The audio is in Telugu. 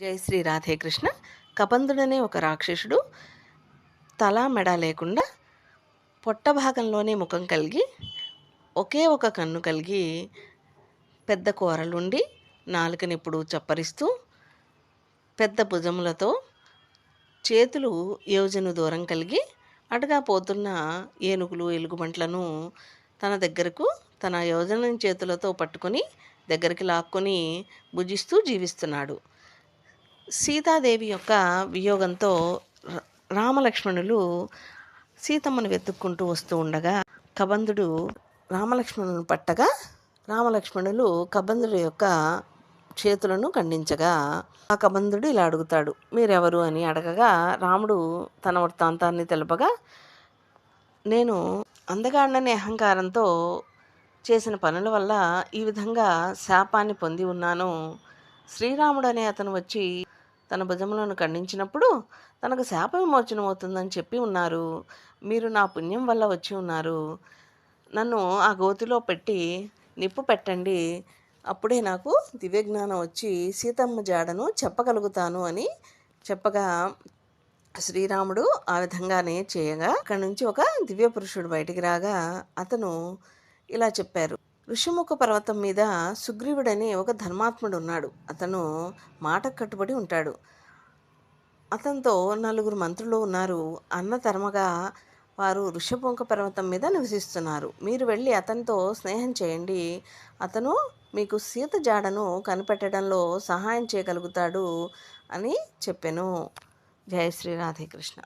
జై శ్రీ రాధేకృష్ణ కబంధుడనే ఒక రాక్షసుడు. తల మెడ లేకుండా పొట్ట భాగంలోనే ముఖం కలిగి ఒకే ఒక కన్ను కలిగి పెద్ద కూరలుండి నాలుకనిప్పుడు చప్పరిస్తూ పెద్ద భుజములతో చేతులు యోజను దూరం కలిగి అటుగా పోతున్న ఏనుగులు ఎలుగుబంట్లను తన దగ్గరకు తన యోజన చేతులతో పట్టుకొని దగ్గరికి లాక్కొని భుజిస్తూ జీవిస్తున్నాడు. సీతాదేవి యొక్క వియోగంతో రామలక్ష్మణులు సీతమ్మను వెతుక్కుంటూ వస్తూ ఉండగా కబంధుడు రామలక్ష్మణులను పట్టగా రామలక్ష్మణులు కబంధుడి యొక్క చేతులను ఖండించగా ఆ కబంధుడు ఇలా అడుగుతాడు మీరెవరు? అని అడగగా రాముడు తన వృత్తాంతాన్ని తెలుపగా నేను అందగాడననే అహంకారంతో చేసిన పనుల వల్ల ఈ విధంగా శాపాన్ని పొంది ఉన్నాను. శ్రీరాముడు అనే అతను వచ్చి తన భుజములను ఖండించినప్పుడు తనకు శాప విమోచనం అవుతుందని చెప్పి ఉన్నారు. మీరు నా పుణ్యం వల్ల వచ్చి ఉన్నారు. నన్ను ఆ గోతిలో పెట్టి నిప్పు పెట్టండి. అప్పుడే నాకు దివ్యజ్ఞానం వచ్చి సీతమ్మ జాడను చెప్పగలుగుతాను అని చెప్పగా శ్రీరాముడు ఆ విధంగానే చేయగా అక్కడి నుంచి ఒక దివ్య పురుషుడు బయటికి రాగా అతను ఇలా చెప్పారు. ఋషిముఖ పర్వతం మీద సుగ్రీవుడని ఒక ధర్మాత్ముడు ఉన్నాడు అతను మాటకు కట్టుబడి ఉంటాడు. అతనితో నలుగురు మంత్రులు ఉన్నారు. అన్న తరమగా వారు ఋషభముఖ పర్వతం మీద నివసిస్తున్నారు. మీరు వెళ్ళి అతనితో స్నేహం చేయండి. అతను మీకు సీత జాడను కనిపెట్టడంలో సహాయం చేయగలుగుతాడు అని చెప్పాను. జయ శ్రీ రాధేకృష్ణ.